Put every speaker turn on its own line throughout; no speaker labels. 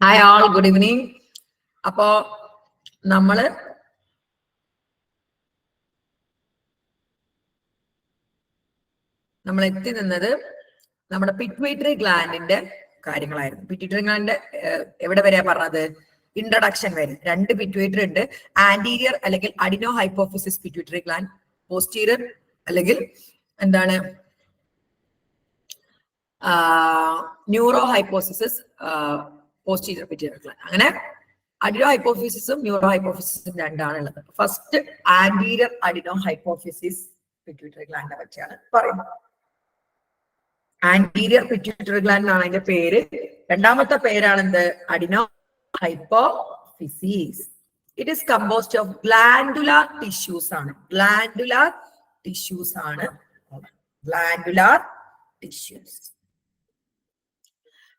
Hi ആൾ good evening അപ്പോ നമ്മൾ നമ്മൾ എത്തി നിന്നത് നമ്മുടെ പിറ്റ്വീറ്ററി ഗ്ലാൻഡിന്റെ കാര്യങ്ങളായിരുന്നു. പിറ്റ്വീറ്ററി ഗ്ലാൻഡ് എവിടെ വരെയാ പറഞ്ഞത്? ഇൻട്രഡക്ഷൻ വരെ. രണ്ട് പിറ്റ്വീറ്ററി ഉണ്ട്. ആന്റീരിയർ അല്ലെങ്കിൽ adeno hypophysis pituitary gland posterior അല്ലെങ്കിൽ എന്താണ് ന്യൂറോ പോസ്റ്റീരിയർ പിറ്റ്വൈറ്ററി ഗ്ലാൻഡ് അങ്ങനെ അഡിനോ ഹൈപ്പോഫിസിസും ന്യൂറോ ഹൈപ്പോഫിസിസും രണ്ടാണ് ഉള്ളത്. First anterior adeno hypophysis pituitary ഗ്ലാൻഡിനെ പറ്റിയാണ് പറയുന്നത്. ആന്റീരിയർ പിറ്റ്യൂട്ടറി ഗ്ലാൻഡ് ആണ് അതിന്റെ പേര്. രണ്ടാമത്തെ പേരാണ് എന്ത് adeno hypophysis it is composed of glandular tissues ആണ്. ഗ്ലാൻഡുലാർ ടിഷ്യൂസ് ആണ്. Glandular tissues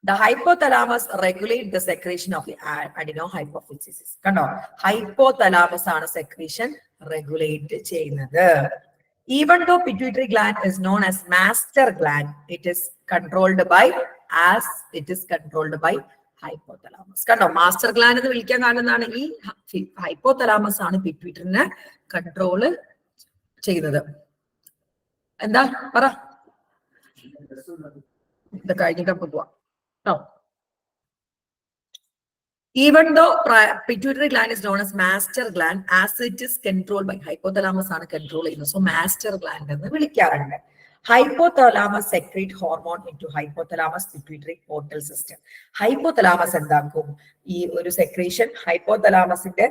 the hypothalamus regulate the secretion of the adeno hypophysis കണ്ടോ? ഹൈപ്പോതലാമസ് ആണ് സെക്രീഷൻ റെഗുലേറ്റ് ചെയ്യുന്നത്. Even though pituitary gland is known as master gland it is controlled by as it is controlled by hypothalamus. കണ്ടോ? Master gland എന്ന് വിളിക്കാൻ കാരണം എന്താണ്? ഈ hypothalamus ആണ് പിറ്റ്യൂട്ടറിനെ കൺട്രോൾ ചെയ്യുന്നത്. എന്താ? പറ. ഇത് കഴിഞ്ഞിട്ട് നമുക്ക് പോവാം. കേട്ടോ even though pituitary gland is known as master gland as it is control by hypothalamus ആണ് കൺട്രോൾ ചെയ്യുന്നത്. സോ മാസ്റ്റർ ഗ്ലാൻഡ് എന്ന് വിളിക്കാറുണ്ട്. Hypothalamus secrete hormone into hypothalamus pituitary portal system hypothalamus എന്താക്കും? ഈ ഒരു സെക്രീഷൻ ഹൈപ്പോതലാമസിന്റെ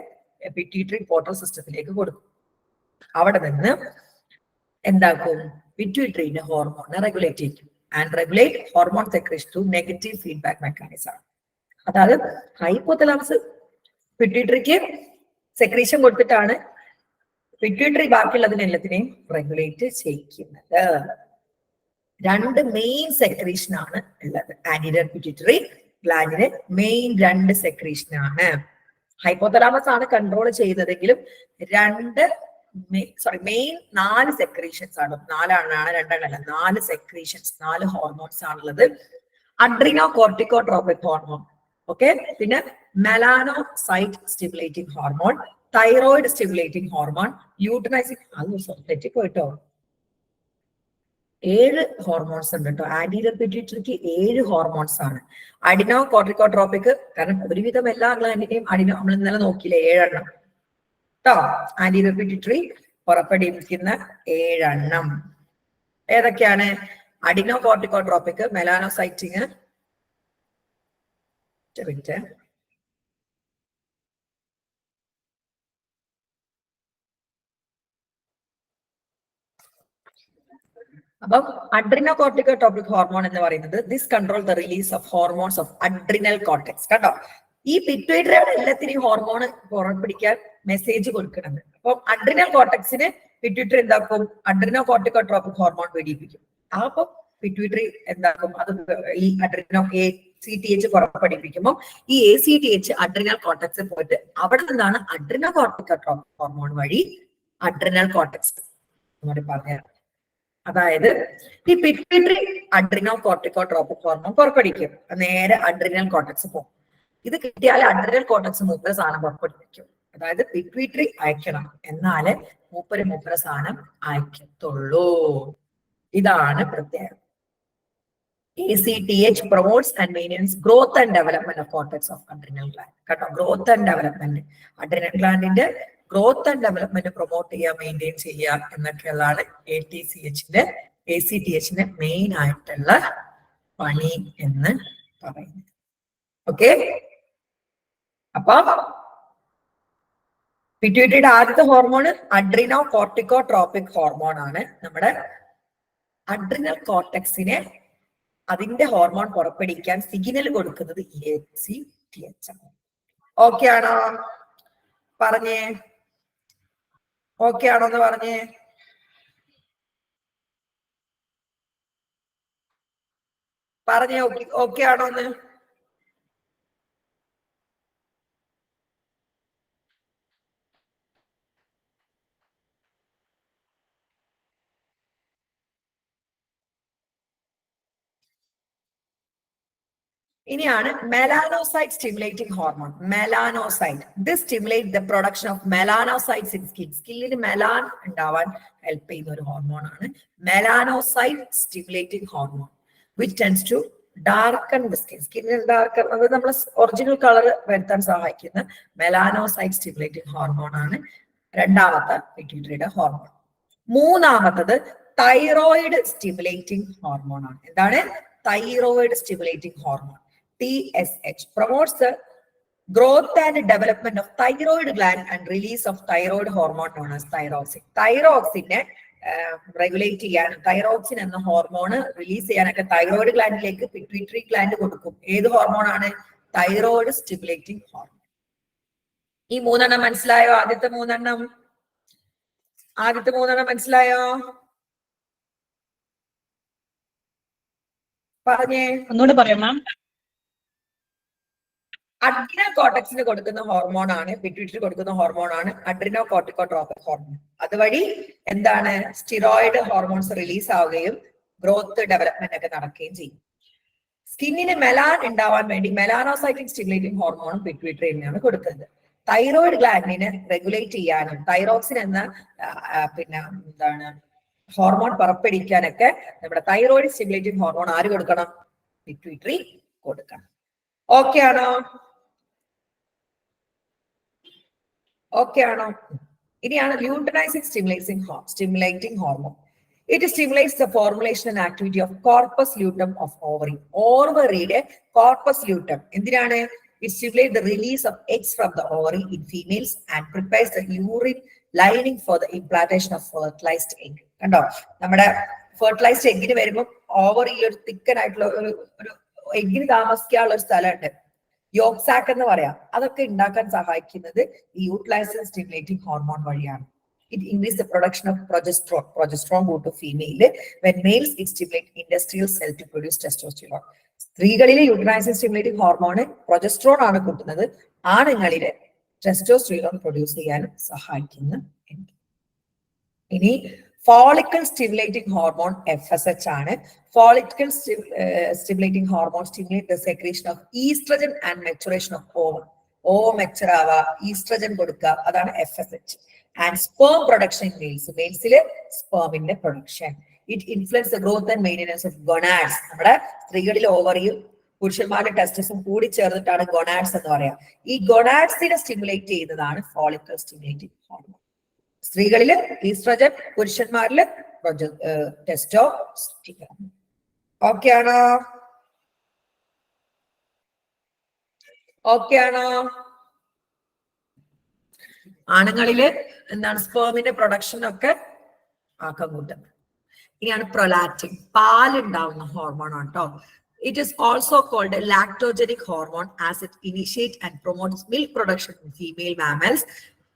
പിറ്റ്യൂട്ടറി പോർട്ടൽ സിസ്റ്റത്തിലേക്ക് കൊടുക്കും. അവിടെ നിന്ന് എന്താക്കും? പിറ്റ്യൂട്ടറിന്റെ ഹോർമോണിനെ റെഗുലേറ്റ് ചെയ്യും. And regulate hormone secretion through negative feedback mechanism അതായത് ഹൈപ്പോതലാമസ് പിറ്റ്യൂട്ടറിക്ക് സെക്രീഷൻ കൊടുത്തിട്ടാണ് പിറ്റ്യൂട്ടറി ബാക്കിയുള്ളതിനെല്ലാത്തിനെയും റെഗുലേറ്റ് ചെയ്യിക്കുന്നത്. രണ്ട് മെയിൻ സെക്രീഷൻ ആണ് ഉള്ളത്. ആന്റിരിയർ പിറ്റ്യൂട്ടറി ഗ്ലാൻഡിന് മെയിൻ രണ്ട് സെക്രീഷൻ ആണ്. ഹൈപ്പോതലാമസ് ആണ് കൺട്രോൾ ചെയ്യുന്നതെങ്കിലും രണ്ട് സോറി മെയിൻ നാല് സെക്രീഷൻസ് ആണ്. നാലാണ് രണ്ടെണ്ണല്ല. നാല് സെക്രീഷൻസ് നാല് ഹോർമോൺസ് ആണുള്ളത്. അഡ്രിനോ കോർട്ടിക്കോട്രോപിക് ഹോർമോൺ ഓക്കെ പിന്നെ melanocyte stimulating hormone thyroid stimulating hormone luteinising അത് തെറ്റിപ്പോയിട്ടോ. ഏഴ് ഹോർമോൺസ് ഉണ്ട് കേട്ടോ. പിറ്റ്യൂട്ടറിക്ക് ഏഴ് ഹോർമോൺസ് ആണ്. അഡിനോ കോർട്ടിക്കോട്രോപിക് കാരണം ഒരുവിധം എല്ലാ ഗ്ലാൻഡിന്റെയും അഡിനോ നമ്മൾ ഇന്നലെ നോക്കിയില്ലേ ഏഴെണ്ണം. കേട്ടോ ആന്റീരിയർ പിറ്റ്യൂട്ടറി പുറപ്പെടുവിക്കുന്ന ഏഴെണ്ണം. ഏതൊക്കെയാണ്? Adeno corticotropic മെലാനോസൈറ്റിങ്. മിനിറ്റ്. അപ്പം അഡ്രിനോ കോർട്ടിക്കോട്രോപിക് ഹോർമോൺ എന്ന് പറയുന്നത് this control the release of hormones of adrenal cortex കേട്ടോ ഈ പിറ്റ്വൈറ്ററിയുടെ എല്ലാത്തിനും ഹോർമോൺ പിടിക്കാൻ മെസ്സേജ് കൊടുക്കുന്നത് അപ്പം അഡ്രിനൽ കോട്ടക്സിന് പിറ്റ്യൂട്ടറി എന്താക്കും? അഡ്രിനോ കോർട്ടിക്കോട്രോപിക് ഹോർമോൺ വെടിയിപ്പിക്കും അപ്പം പിറ്റ്യൂട്ടറി എന്താക്കും? അത് ഈ adreno A C T H പഠിപ്പിക്കുമ്പോൾ ഈ A C T H adrenal കോട്ടക്സിൽ പോയിട്ട് അവിടെ നിന്നാണ് അഡ്രിനോ കോർട്ടിക്കോട്രോപിക് ഹോർമോൺ വഴി അഡ്രിനൽ കോട്ടക്സ് പറഞ്ഞത് അതായത് ഈ പിറ്റ്യൂട്ടറി അഡ്രിനോ കോർട്ടിക്കോട്രോപിക് ഹോർമോൺ പുറപ്പെടുവിക്കും. നേരെ അഡ്രിനൽ കോട്ടക്സ് പോകും ഇത് കിട്ടിയാൽ അഡ്രനൽ കോട്ടക്സ് മൂപ്പര സാധനം പുറപ്പെടുവിക്കും. അതായത് പിറ്റ്യൂട്ടറി അയക്കണം. എന്നാലേ മൂപ്പര് മൂപ്പര സാധനം അയക്കത്തുള്ളൂ. ഇതാണ് പ്രത്യേകത. ACTH promotes and maintains growth and development of cortex of adrenal gland. കേട്ടോ? ഗ്രോത്ത് ആൻഡ് ഡെവലപ്മെന്റ് അഡ്രിനൽ ഗ്ലാൻഡിന്റെ ഗ്രോത്ത് ആൻഡ് ഡെവലപ്മെന്റ് പ്രൊമോട്ട് ചെയ്യുക മെയിന്റെയിൻ ചെയ്യുക എന്നൊക്കെയുള്ളതാണ് എ ടി സി എച്ചിന്റെ എ സി ടി എച്ചിന്റെ മെയിൻ ആയിട്ടുള്ള പണി എന്ന് പറയുന്നത്. ഓക്കെ അപ്പൊ പിറ്റ്യൂട്ടറിയുടെ ആദ്യത്തെ hormone Adreno cortico tropic hormone ആണ്. നമ്മുടെ അഡ്രിനൽ കോർട്ടക്സിനെ അതിന്റെ ഹോർമോൺ പുറപ്പെടുവിക്കാൻ സിഗ്നൽ കൊടുക്കുന്നത് എ എച്ച് ആണ്. ഓക്കെ ആണോ? പറഞ്ഞേ. ഓക്കെ ആണോ എന്ന് പറഞ്ഞേ. പറഞ്ഞേ ഓക്കെ ഓക്കെ ആണോ എന്ന്? ഇനിയാണ് melanocyte stimulating hormone melanocyte this stimulate the production of melanocytes in skin സ്കിന്നിൽ മെലാൻ ഉണ്ടാവാൻ ഹെൽപ്പ് ചെയ്യുന്ന ഒരു ഹോർമോൺ ആണ് melanocyte stimulating hormone which tends to darken the skin സ്കിന്നിൽ ഡാർക്കൺ അത് നമ്മൾ ഒറിജിനൽ കളർ വരുത്താൻ സഹായിക്കുന്ന മെലാനോസൈറ്റ് സ്റ്റിമുലേറ്റിംഗ് ഹോർമോൺ ആണ് രണ്ടാമത്തെ പിറ്റ്യൂട്ടറിയുടെ ഹോർമോൺ മൂന്നാമത്തത് തൈറോയിഡ് സ്റ്റിമുലേറ്റിംഗ് ഹോർമോൺ ആണ്. എന്താണ്? Thyroid stimulating hormone T S H promotes the growth and development of thyroid gland and release of thyroid hormone known as thyroxine. തൈറോക്സിനെ regulate ചെയ്യാൻ തൈറോക്സിൻ എന്ന hormone release ചെയ്യാനൊക്കെ തൈറോയിഡ് ഗ്ലാൻഡിലേക്ക് pituitary gland കൊടുക്കും. ഏത് hormone ആണ്? തൈറോയിഡ് സ്റ്റിമുലേറ്റിംഗ് ഹോർമോൺ ഈ മൂന്നെണ്ണം മനസ്സിലായോ? ആദ്യത്തെ മൂന്നെണ്ണം? ആദ്യത്തെ മൂന്നെണ്ണം മനസ്സിലായോ? പറഞ്ഞേ.
ഒന്നുകൂടെ പറയാം മാം
അഡ്രിനോ കോട്ടക്സിന് കൊടുക്കുന്ന ഹോർമോൺ ആണ് പിറ്റ്യൂട്ടറി കൊടുക്കുന്ന ഹോർമോൺ ആണ് അഡ്രിനോ കോട്ടിക്കോട്രോപ്പ് ഹോർമോൺ അതുവഴി എന്താണ്? സ്റ്റിറോയിഡ് ഹോർമോൺസ് റിലീസ് ആവുകയും ഗ്രോത്ത് ഡെവലപ്മെന്റ് ഒക്കെ നടക്കുകയും ചെയ്യും. സ്കിന്നിന് മെലാൻ ഉണ്ടാവാൻ വേണ്ടി മെലാനോസൈറ്റിക് സ്റ്റിമുലേറ്റിംഗ് ഹോർമോണും തന്നെയാണ് കൊടുക്കുന്നത്. തൈറോയിഡ് ഗ്ലാൻഡിനെ റെഗുലേറ്റ് ചെയ്യാനും തൈറോക്സിൻ എന്ന പിന്നെ എന്താണ് ഹോർമോൺ പുറപ്പെടുവിക്കാനൊക്കെ നമ്മുടെ തൈറോയിഡ് സ്റ്റിമുലേറ്റിംഗ് ഹോർമോൺ ആര് കൊടുക്കണം? പിറ്റ്യൂട്ടറി കൊടുക്കണം. ഓക്കെ ആണോ? ഓക്കെ ആണോ? ഇനിയാണ് luteinising stimulating stimulating hormone it stimulates the formulation and activity of corpus luteum of ovary ഓർവറിയുടെ corpus luteum എന്തിനാണ്? It stimulate the release of eggs from the ovary in females and prepares the uterine lining for the implantation of fertilised egg കണ്ടോ? നമ്മുടെ fertilised എഗ്ഗിന് വരുമ്പോൾ ഓവറിയിൽ ഒരു തിക്കനായിട്ടുള്ള ഒരു എഗ്ഗിന് താമസിക്കാനുള്ള ഒരു സ്ഥലമുണ്ട്. യോക്സാക്ക് എന്ന് പറയാം. അതൊക്കെ ഉണ്ടാക്കാൻ സഹായിക്കുന്നത് ഈ യൂട്ടിലൈസൻ സ്റ്റിമുലേറ്റിംഗ് ഹോർമോൺ വഴിയാണ്. It increase the production of progesterone progesterone go to female when males it stimulate industrial cell to produce testosterone സ്ത്രീകളിലെ utilising stimulating hormone progesterone ആണ് കൂട്ടുന്നത്. ആണുങ്ങളിലെ ടെസ്റ്റോസ്റ്റിറോൺ പ്രൊഡ്യൂസ് ചെയ്യാനും സഹായിക്കുന്നു. ഇനി follicle stimulating hormone F S H ആണ്. Follicle stimulating hormone stimulate the secretion of oestrogen and maturation of over oh mature ആവാ oestrogen കൊടുക്കുക അതാണ് F S H and sperm production males മെയിൽസിൽ സ്പേമിന്റെ production it influence growth and maintenance of gonads നമ്മുടെ സ്ത്രീകളിൽ ഓവറിയും പുരുഷന്മാരുടെ ടെസ്റ്റസും കൂടി ചേർന്നിട്ടാണ് gonads എന്ന് പറയാം. ഈ ഗൊണാഡ്സിനെ സ്റ്റിമുലേറ്റ് ചെയ്യുന്നതാണ് ഫോളിക്കൽ സ്റ്റിമുലേറ്റിംഗ് ഹോർമോൺ സ്ത്രീകളിൽ ഈസ്ട്രജൻ പുരുഷന്മാരിൽ ടെസ്റ്റോ ഓക്കെ ആണോ? ഓക്കെ ആണോ? ആണുങ്ങളിൽ എന്താണ് സ്പേമിന്റെ പ്രൊഡക്ഷൻ ഒക്കെ ആക്കം കൂട്ടുന്നത് ഇനിയാണ് പ്രൊലാക്റ്റിൻ പാലുണ്ടാവുന്ന ഹോർമോൺ കേട്ടോ it is also called lactogenic hormone as it initiate and promotes milk production in female mammals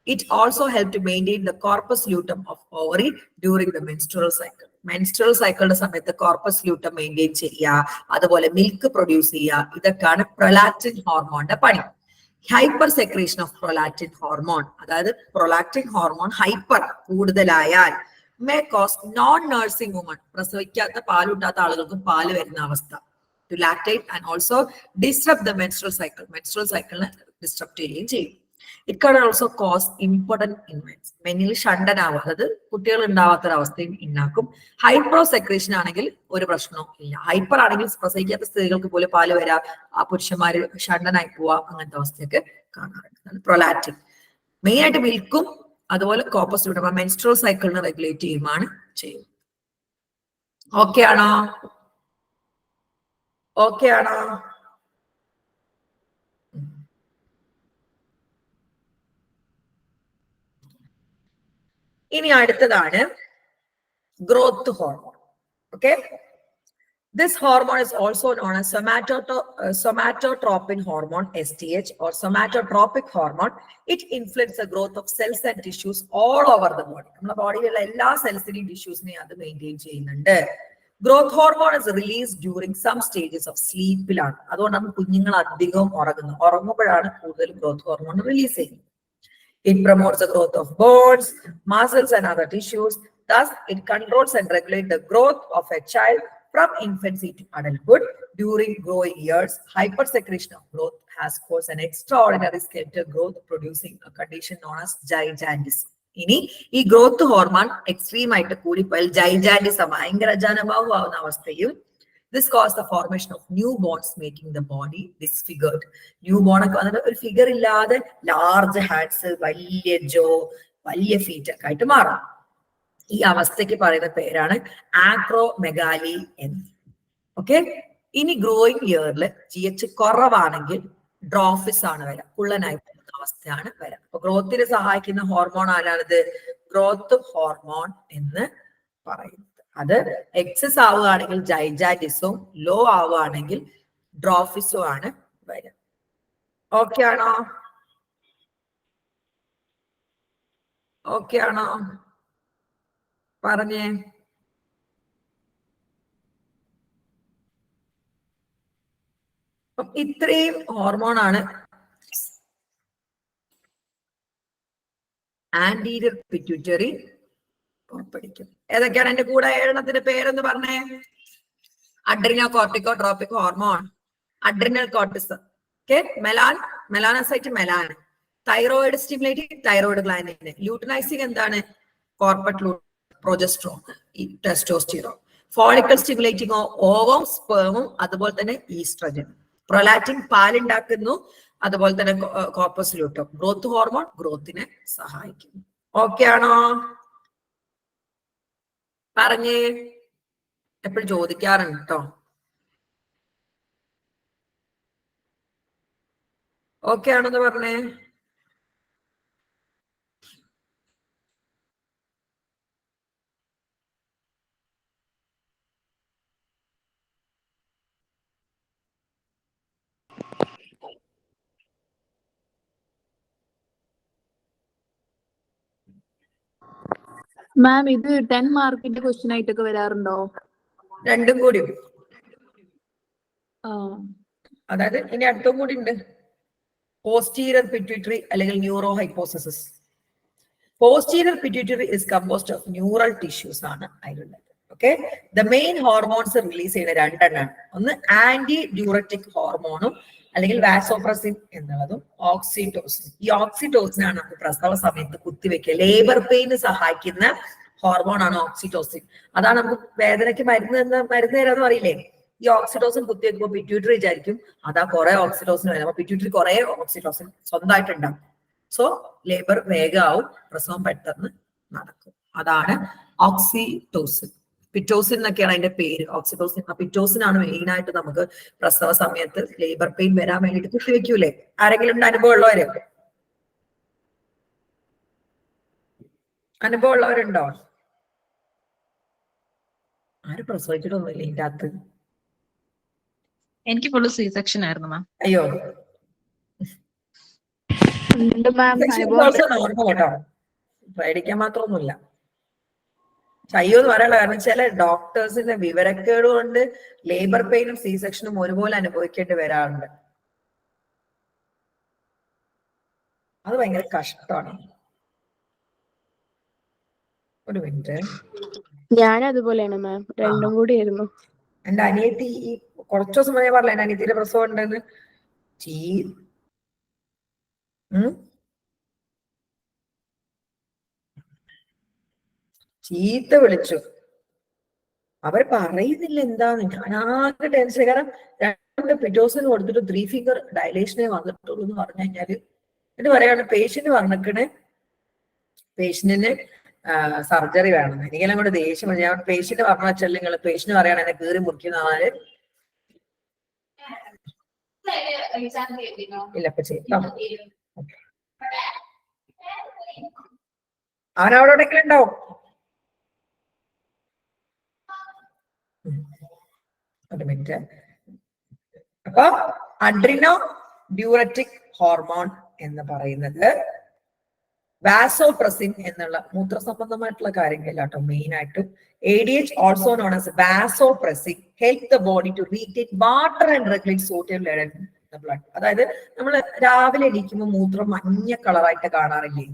it also help to maintain the corpus luteum of ovary during the menstrual cycle. Menstrual സൈക്കിളിന്റെ സമയത്ത് corpus ലൂട്ടം maintain ചെയ്യുക അതുപോലെ milk produce ചെയ്യുക ഇതൊക്കെയാണ് prolactin ഹോർമോണിന്റെ പണി. Hyper secretion of prolactin hormone അതായത് prolactin hormone hyper കൂടുതലായാൽ may cause non nursing woman പ്രസവിക്കാത്ത പാലുണ്ടാത്ത ആളുകൾക്കും പാൽ വരുന്ന അവസ്ഥ. To lactate and also disturb the menstrual cycle menstrual സൈക്കിളിനെ ഡിസ്റ്റർബ് ചെയ്യുകയും ചെയ്യും. It can also cause important ഇൻവെൻസ് മെനിൽ ഷണ്ടനാവും. അതായത് കുട്ടികൾ ഉണ്ടാവാത്തൊരവസ്ഥയും ഉണ്ടാക്കും ഹൈപ്രോ സെക്രേഷൻ ആണെങ്കിൽ ഒരു പ്രശ്നവും ഇല്ല. ഹൈപ്പർ ആണെങ്കിൽ പ്രസവിക്കാത്ത സ്ത്രീകൾക്ക് പോലും പാൽ വരാ ആ പുരുഷന്മാര് ഷണ്ടനായി പോവാ അങ്ങനത്തെ അവസ്ഥയൊക്കെ കാണാറുണ്ട്. പ്രൊലാറ്റിക് മെയിൻ ആയിട്ട് മിൽക്കും അതുപോലെ കോപ്പസ് ലൂട്ടം മെൻസ്ട്രൽ സൈക്കിളിനെ റെഗുലേറ്റ് ചെയ്യുമാണ് ചെയ്യുന്നത്. ഓക്കെ ആണോ? ഓക്കെ ആണോ? ഇനി അടുത്തതാണ് growth hormone okay this hormone is also known as somatotropin hormone S T H or somatotropic hormone it influence the growth of cells and tissues all over the body. നമ്മുടെ ബോഡിയിലുള്ള എല്ലാ സെൽസിനെയും ടിഷ്യൂസിനെയും അത് മെയിന്റെയിൻ ചെയ്യുന്നുണ്ട്. Growth hormone is release during some stages of സ്ലീപ്പിലാണ് അതുകൊണ്ടാണ് കുഞ്ഞുങ്ങൾ അധികവും ഉറങ്ങുന്നത് ഉറങ്ങുമ്പോഴാണ് കൂടുതൽ ഗ്രോത്ത് ഹോർമോൺ റിലീസ് ചെയ്യുന്നത്. It promotes the growth of bones, muscles, and other tissues. Thus, it controls and regulates the growth of a child From infancy to adulthood, during growing years, hypersecretion of growth has caused an extraordinary skeletal growth, producing a condition known as gigantism. ഇനി ഈ growth hormone extreme ആയിട്ട് കൂടിപ്പോയാൽ gigantism ഭയങ്കര ജനബാഹുവാകുന്ന അവസ്ഥയും this cause the formation of new bones making the body disfigured new bone ഒക്കെ വന്നിട്ട് ഒരു figure ഇല്ലാതെ ലാർജ് ഹാൻഡ്സ് വലിയ ജോ വലിയ ഫീറ്റ് ഒക്കെ ആയിട്ട് മാറാം. ഈ അവസ്ഥയ്ക്ക് പറയുന്ന പേരാണ് ആക്രോ മെഗാലി എന്ന്. ഓക്കെ ഇനി ഗ്രോയിങ് ഇയറിൽ ജി എച്ച് കുറവാണെങ്കിൽ ഡ്രോഫിസ് ആണ് വരാം. കുള്ളനായി പോകുന്ന അവസ്ഥയാണ് വരാം. അപ്പൊ ഗ്രോത്തിന് സഹായിക്കുന്ന ഹോർമോൺ ആരാണിത്? ഗ്രോത്ത് ഹോർമോൺ എന്ന് പറയുന്നത്. അത് എക്സസ് ആവുകയാണെങ്കിൽ ജൈജാറ്റിസും ലോ ആവുകയാണെങ്കിൽ ഡ്രോഫിസും ആണ് വരുന്നത് ഓക്കെ ആണോ? ഓക്കെ ആണോ? പറഞ്ഞേ. ഇത്രയും ഹോർമോൺ ആണ് ആന്റീരിയർ പിറ്റ്യൂട്ടറി പുറപ്പെടുവിക്കും ഏതൊക്കെയാണ് എന്റെ കൂടെ ഏഴെണ്ണത്തിന്റെ പേരെന്ന് പറഞ്ഞേ? Adrenocorticotropic hormone? Adrenal cortex. Okay Malan melanocyte Malan. Thyroid stimulating thyroid ഗ്ലാൻഡിന് ലൂട്ടനൈസിങ് എന്താണ്? Corpus progesterone testosterone follicle stimulating ovum സ്പേമും അതുപോലെ തന്നെ ഈസ്ട്രജൻ പ്രൊലാറ്റിൻ പാലുണ്ടാക്കുന്നു അതുപോലെ തന്നെ കോപ്പസ് ലൂട്ടോ ഗ്രോത്ത് ഹോർമോൺ ഗ്രോത്തിനെ സഹായിക്കുന്നു. ഓക്കെ ആണോ? പറഞ്ഞേ എപ്പോഴും ചോദിക്കാറുണ്ട് കേട്ടോ ഓക്കെ ആണെന്ന് പറഞ്ഞേ.
മാം ഇത് ടെൻ മാർക്കിന്റെ ക്വസ്റ്റ്യൻ ആയിട്ടൊക്കെ വരാറുണ്ടോ?
രണ്ടും കൂടി. അതായത് ഇനി അടുത്തും കൂടി ഉണ്ട്. പോസ്റ്റീരിയർ പിറ്റ്യൂട്ടറി അല്ലെങ്കിൽ neurohypophysis posterior pituitary is composed of neural tissues ആണ് അതിലുള്ളത്. Okay the main hormones release ചെയ്യുന്ന രണ്ടെണ്ണമാണ് ഒന്ന് ആന്റി ഡ്യൂററ്റിക് ഹോർമോണും അല്ലെങ്കിൽ വാസോപ്രസിൻ എന്നുള്ളതും ഓക്സിറ്റോസിൻ ഈ ഓക്സിറ്റോസിൻ ആണ് നമുക്ക് പ്രസവ സമയത്ത് കുത്തിവെക്കുക. ലേബർ പെയിന് സഹായിക്കുന്ന ഹോർമോൺ ആണ് ഓക്സിറ്റോസിൻ അതാണ് നമുക്ക് വേദനയ്ക്ക് മരുന്ന് എന്ന് മരുന്ന് തരാന്ന് പറയില്ലേ? ഈ ഓക്സിറ്റോസിൻ കുത്തിവെക്കുമ്പോൾ പിറ്റ്യൂട്ടറി വിചാരിക്കും. അതാ കുറെ ഓക്സിറ്റോസിൻ വരും. അപ്പൊ പിറ്റ്യൂട്ടറി കുറെ ഓക്സിറ്റോസിൻ സ്വന്തമായിട്ട് ഉണ്ടാവും സോ ലേബർ വേഗമാവും. പ്രസവം പെട്ടെന്ന് നടക്കും. അതാണ് ഓക്സിറ്റോസിൻ പിറ്റോസിൻ എന്നൊക്കെയാണ് അതിന്റെ പേര്. ഓക്സിറ്റോസിൻ ആ പിറ്റോസിൻ ആണ് മെയിൻ ആയിട്ട് നമുക്ക് പ്രസവ സമയത്ത് ലേബർ പെയിൻ വരാൻ വേണ്ടിയിട്ട് കുത്തിവെക്കൂലേ ആരെങ്കിലും ഉണ്ട്? അനുഭവം ഉള്ളവര് അനുഭവം ഉള്ളവരുണ്ടോ ആരും പ്രസവിച്ചിട്ടൊന്നുമില്ല ഇതിന്റെ അകത്ത്?
എനിക്ക് ഫുള്ള് സി സെക്ഷൻ ആയിരുന്നു മാം
അയ്യോ. പേടിക്കാൻ മാത്രമൊന്നുമില്ല. അയ്യോ എന്ന് പറയാനുള്ള കാരണം ചില ഡോക്ടേഴ്സിന്റെ വിവരക്കേട് കൊണ്ട് ലേബർ പെയിനും സി സെക്ഷനും ഒരുപോലെ അനുഭവിക്കേണ്ടി വരാറുണ്ട്. അത് ഭയങ്കര കഷ്ടമാണ്. ഒരു മിനിറ്റ്.
ഞാൻ അതുപോലെയാണ് മാം രണ്ടും കൂടി ആയിരുന്നു
എന്റെ അനിയത്തി ഈ കുറച്ചു ദിവസം മുന്നേ പറഞ്ഞ എന്റെ അനിയത്തിന്റെ പ്രസവം ഉണ്ടെന്ന്? ചീ ചീത്ത വിളിച്ചു. അവർ പറയുന്നില്ല എന്താന്ന്. ഞാനാകെ ടെൻഷൻ കാരണം രണ്ട് പിറ്റോസിന് കൊടുത്തിട്ട് ത്രീ ഫിംഗർ ഡയലേഷനെ വന്നിട്ടുള്ളൂ എന്ന് പറഞ്ഞു കഴിഞ്ഞാൽ എന്നിട്ട് പറയാണ് പേഷ്യന്റ് പറഞ്ഞിക്കണ് പേഷ്യന്റിന് സർജറി വേണം. എനിക്കെല്ലാം കൂടെ ദേഷ്യം പറഞ്ഞു ഞാൻ പേഷ്യന്റ് പറഞ്ഞ വെച്ചാൽ നിങ്ങൾ പേഷ്യന്റ് പറയാണ് എന്നെ കീറി മുറിക്കുന്നതാണ് ഇല്ല ഇപ്പൊ ചെയ്യാം. അവൻ അവിടെ എവിടെയെങ്കിലും ഉണ്ടാവും ഒരു മിനിറ്റ്. അപ്പൊ അഡ്രിനോ ഡ്യൂററ്റിക് ഹോർമോൺ എന്ന് പറയുന്നത് വാസോപ്രസിൻ എന്നുള്ള മൂത്രസംബന്ധമായിട്ടുള്ള കാര്യങ്ങളില്ല കേട്ടോ മെയിൻ ആയിട്ട് A D H also known as vasopressin help the body to retake water and regulate sodium level blood അതായത് നമ്മൾ രാവിലെ എണീക്കുമ്പോൾ മൂത്രം മഞ്ഞ കളറായിട്ട് കാണാറില്ലേ?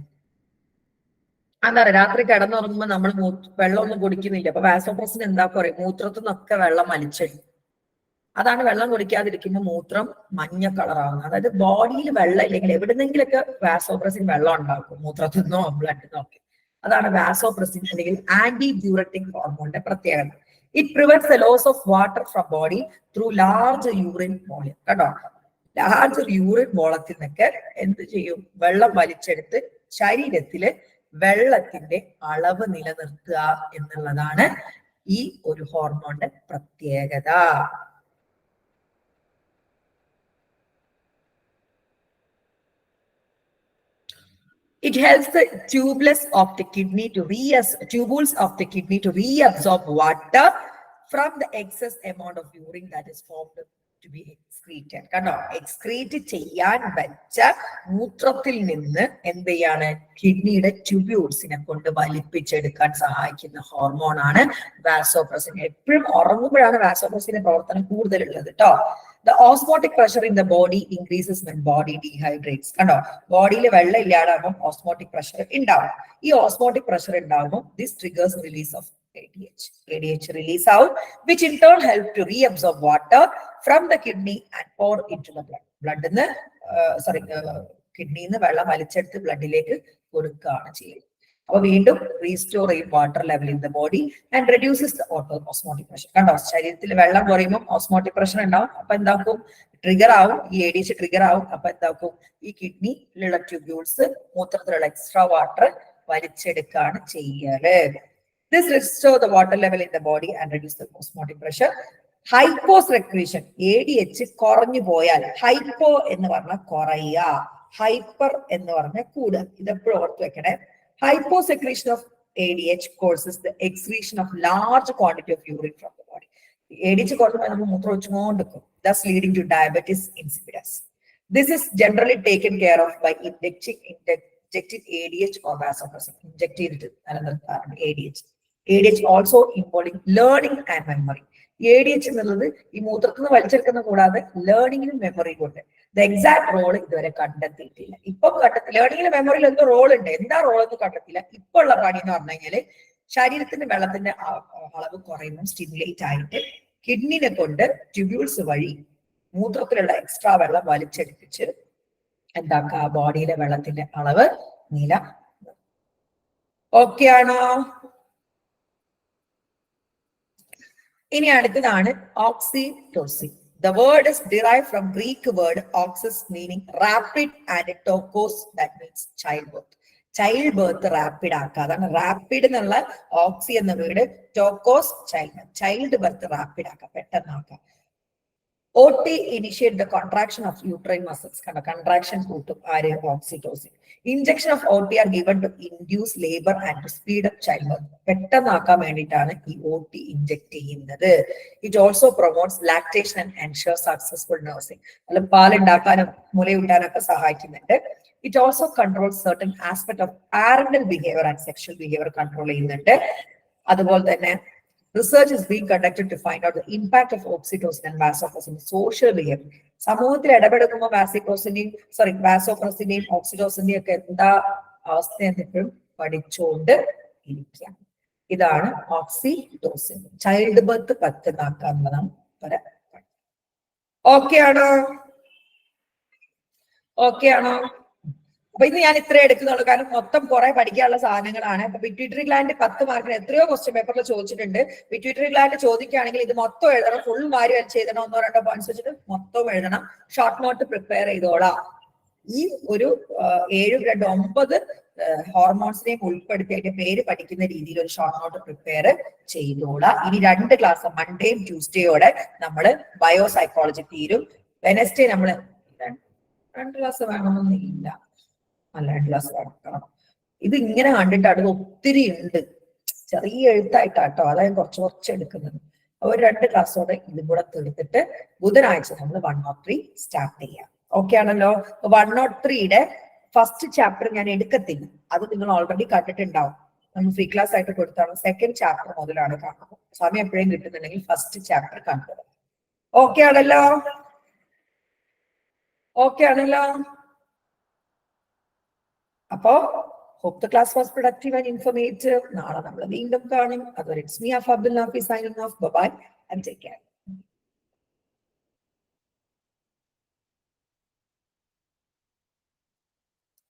എന്താ പറയാ രാത്രി കിടന്നുറങ്ങുമ്പോ നമ്മൾ വെള്ളമൊന്നും കുടിക്കുന്നില്ല. അപ്പൊ വാസോപ്രസിന് എന്താ പറയാ മൂത്രത്തിൽ നിന്നൊക്കെ വെള്ളം വലിച്ചെടുക്കും അതാണ് വെള്ളം കുടിക്കാതിരിക്കുമ്പോൾ മൂത്രം മഞ്ഞ കളറാവുന്നത്. അതായത് ബോഡിയിൽ വെള്ളം ഇല്ലെങ്കിൽ എവിടുന്നെങ്കിലൊക്കെ വാസോപ്രസിൻ വെള്ളം ഉണ്ടാക്കും. മൂത്രത്തിൽ നിന്നോ ബ്ലഡിൽ നിന്നോ ഒക്കെ. അതാണ് വാസോപ്രസിൻ അല്ലെങ്കിൽ ആന്റി ബ്യൂറട്ടിക് ഹോർമോണിന്റെ പ്രത്യേകത. It prevents the loss of water from body through large urine volume കേട്ടോ ലാർജ് യൂറിൻ വോളത്തിൽ നിന്നൊക്കെ എന്ത് ചെയ്യും? വെള്ളം വലിച്ചെടുത്ത് ശരീരത്തിൽ വെള്ളത്തിന്റെ അളവ് നിലനിർത്തുക എന്നുള്ളതാണ് ഈ ഒരു ഹോർമോണിന്റെ പ്രത്യേകത It helps the tubulus of the kidney to re tubules of the kidney to reabsorb water from the excess amount of urine that is formed to be excreted. കണ്ടോ? എക്സ്ക്രീറ്റ് ചെയ്യാൻ വെച്ച മൂത്രത്തിൽ നിന്ന് എന്ത് ചെയ്യാണ് കിഡ്നിയുടെ ട്യൂബ്യൂൾസിനെ കൊണ്ട് വലിപ്പിച്ചെടുക്കാൻ സഹായിക്കുന്ന ഹോർമോൺ ആണ് വാസോപ്രസിൻ എപ്പോഴും ഉറങ്ങുമ്പോഴാണ് വാസോപ്രസിന്റെ പ്രവർത്തനം കൂടുതലുള്ളത് കേട്ടോ the osmotic pressure in the body increases when body dehydrates കണ്ടോ? ബോഡിയിൽ വെള്ളം ഇല്ലാതാകുമ്പോൾ ഓസ്മോട്ടിക് പ്രഷർ ഉണ്ടാവും. ഈ ഓസ്മോട്ടിക് പ്രഷർ ഉണ്ടാകുമ്പോൾ this triggers release of ADH. ADH release out, which in turn help to reabsorb water from the kidney and pour into the blood. Blood in the, uh, sorry, uh, kidney നിന്ന് വെള്ളം വലിച്ചെടുത്ത് ബ്ലഡിലേക്ക് കൊടുക്കുകയാണ് ചെയ്യുന്നത്. അപ്പൊ വീണ്ടും restore ചെയ്യും water level in the body and reduces the osmotic pressure കണ്ടോ? ശരീരത്തിൽ വെള്ളം കുറയുമ്പോൾ ഓസ്മോട്ടിക് പ്രഷർ ഉണ്ടാവും. അപ്പൊ എന്താക്കും? ട്രിഗർ ആവും. ഈ എ ഡി എച്ച് ട്രിഗർ ആവും. അപ്പൊ എന്താക്കും? ഈ കിഡ്നിയിലുള്ള ട്യൂബ്യൂൾസ് മൂത്രത്തിലുള്ള എക്സ്ട്രാ വാട്ടർ വലിച്ചെടുക്കുകയാണ് ചെയ്യൽ. This restore the water level in the body and reduce the osmotic pressure. Hyposecretion A D H കുറഞ്ഞു പോയാൽ ഹൈപ്പോ എന്ന് പറഞ്ഞാൽ കുറയുക. ഹൈപ്പർ എന്ന് പറഞ്ഞാൽ കൂടുക. ഇതെപ്പോഴും ഓർത്ത് വെക്കണേ. Hyposecretion of A D H causes the excretion of large quantity of urine from the body A D H കുറഞ്ഞു നമ്മൾ മൂത്രം വെച്ചുകൊണ്ടിരിക്കും thus leading to diabetes insipidus this is generally taken care of by inducting injected A D H or vasopressin inject ചെയ്തിട്ട് നിലനിർത്താറുണ്ട് A D H A D H also involving learning and memory A D H എന്നുള്ളത് ഈ മൂത്രത്തിൽ നിന്ന് വലിച്ചെടുക്കുന്ന കൂടാതെ ലേണിംഗിനും memory ഉണ്ട്. The exact role ഇതുവരെ കണ്ടെത്തിയിട്ടില്ല. ഇപ്പൊ കണ്ടെത്തി ലേണിംഗിലും മെമ്മറിയിൽ എന്തോ റോൾ ഉണ്ട്. എന്താ റോൾ എന്ന് കണ്ടെത്തില്ല ഇപ്പൊ ഉള്ള പണി എന്ന് പറഞ്ഞു കഴിഞ്ഞാൽ ശരീരത്തിന്റെ വെള്ളത്തിന്റെ അളവ് കുറയുമ്പോൾ സ്റ്റിമുലേറ്റ് ആയിട്ട് കിഡ്നിനെ കൊണ്ട് ട്യൂബ്യൂൾസ് വഴി മൂത്രത്തിലുള്ള എക്സ്ട്രാ വെള്ളം വലിച്ചെടുപ്പിച്ച് എന്താക്കുക ബോഡിയിലെ വെള്ളത്തിന്റെ അളവ് നില. ഓക്കെ ആണോ? ഇനി അടുത്തതാണ് oxytocin the word is derive from Greek word oxys meaning rapid and tokos that means child birth child birth rapid ആക്കുക. അതാണ് റാപ്പിഡ് എന്നുള്ള ഓക്സി എന്ന വീട് tokos child child birth rapid ആക്കുക. പെട്ടെന്നാക്കുക. It initiate the contraction of uterine muscles കണ്ട? Contraction കൂട്ടും ആര് oxytocin injection of T are given to induce labour and speed up child birth പെട്ടെന്നാക്കാൻ വേണ്ടിയിട്ടാണ് ഈ ഒ ടി ഇഞ്ചക്ട് ചെയ്യുന്നത്. It also promotes lactation and ensure successful nursing അല്ല പാലുണ്ടാക്കാനും മുലയൂട്ടാനൊക്കെ സഹായിക്കുന്നുണ്ട്. It also control certain aspect of parental behaviour and sexual behaviour control ചെയ്യുന്നുണ്ട്. അതുപോലെ തന്നെ research is being conducted to find out impact of oxytocin and vasopressin social behaviour സമൂഹത്തിൽ ഇടപെടുമ്പോൾ വാസിക്രോസിന്റെയും sorry വാസോപ്രസിന്റെയും ഓക്സിറ്റോസിന്റെയും ഒക്കെ എന്താ അവസ്ഥ എന്നിട്ടും പഠിച്ചുകൊണ്ട് ഇരിക്കുക ഇതാണ് ഓക്സിറ്റോസിൻ ചൈൽഡ് ബർത്ത് പറ്റുന്നാക്കാൻ നാം പറയാം. ഓക്കെ ആണോ? ഓക്കെ ആണോ? അപ്പൊ ഇന്ന് ഞാൻ ഇത്ര എടുക്കുന്നുള്ളൂ. കാരണം മൊത്തം കുറെ പഠിക്കാനുള്ള സാധനങ്ങളാണ്. അപ്പൊ പിറ്റ്യൂട്ടറി ഗ്ലാൻഡ് പത്ത് മാർക്കിന് എത്രയോ ക്വസ്റ്റ്യൻ പേപ്പറിൽ ചോദിച്ചിട്ടുണ്ട്. പിറ്റ്യൂട്ടറി ഗ്ലാൻഡ് ചോദിക്കുകയാണെങ്കിൽ ഇത് മൊത്തം എഴുതണം. ഫുൾ വാരി വലിച്ച് എഴുതണം ഒന്നോ രണ്ടോ പോയിന്റ്സ് വെച്ചിട്ട് മൊത്തം എഴുതണം. ഷോർട്ട് നോട്ട് പ്രിപ്പയർ ചെയ്തോളാം. ഈ ഒരു ഏഴ് ഏഴും രണ്ട് ഒമ്പത് ഹോർമോൺസിനെയും ഉൾപ്പെടുത്തി അതിന്റെ പേര് പഠിക്കുന്ന രീതിയിൽ ഒരു ഷോർട്ട് നോട്ട് പ്രിപ്പയർ ചെയ്തോളാം. ഇനി രണ്ട് ക്ലാസ് മൺഡേയും ട്യൂസ്ഡേയോടെ നമ്മൾ ബയോ സൈക്കോളജി തീരും. വെനസ്ഡേ നമ്മൾ രണ്ട് ക്ലാസ് വേണമെന്നില്ല. അല്ല രണ്ട് ക്ലാസ് വേണം ഇത് ഇങ്ങനെ കണ്ടിട്ടാണ് ഒത്തിരി ഉണ്ട്. ചെറിയ എഴുത്തായിട്ടാട്ടോ അതായത് കുറച്ച് കുറച്ച് എടുക്കുന്നത്. ഒരു രണ്ട് ക്ലാസ്സോടെ ഇതും കൂടെ തീർത്തിട്ട് ബുധനാഴ്ച നമ്മൾ വൺ നോട്ട് ത്രീ സ്റ്റാർട്ട് ചെയ്യാം. ഓക്കെ ആണല്ലോ? വൺ നോട്ട് ത്രീയുടെ ഫസ്റ്റ് ചാപ്റ്റർ ഞാൻ എടുക്കത്തില്ല. അത് നിങ്ങൾ ഓൾറെഡി കണ്ടിട്ടുണ്ടാവും. നമ്മൾ ഫ്രീ ക്ലാസ് ആയിട്ട് കൊടുത്താണ് സെക്കൻഡ് ചാപ്റ്റർ മുതലാണ് കാണുന്നത്. സമയം എപ്പോഴും കിട്ടുന്നുണ്ടെങ്കിൽ ഫസ്റ്റ് ചാപ്റ്റർ കണ്ടത് ഓക്കെ ആണല്ലോ? ഓക്കെ ആണല്ലോ? അപ്പോ hope the class was productive and informative നാളെ നമ്മൾ വീണ്ടും കാണും. അതുവരെ it's me ആഫ് Abdul Nafi signing off bye bye and take care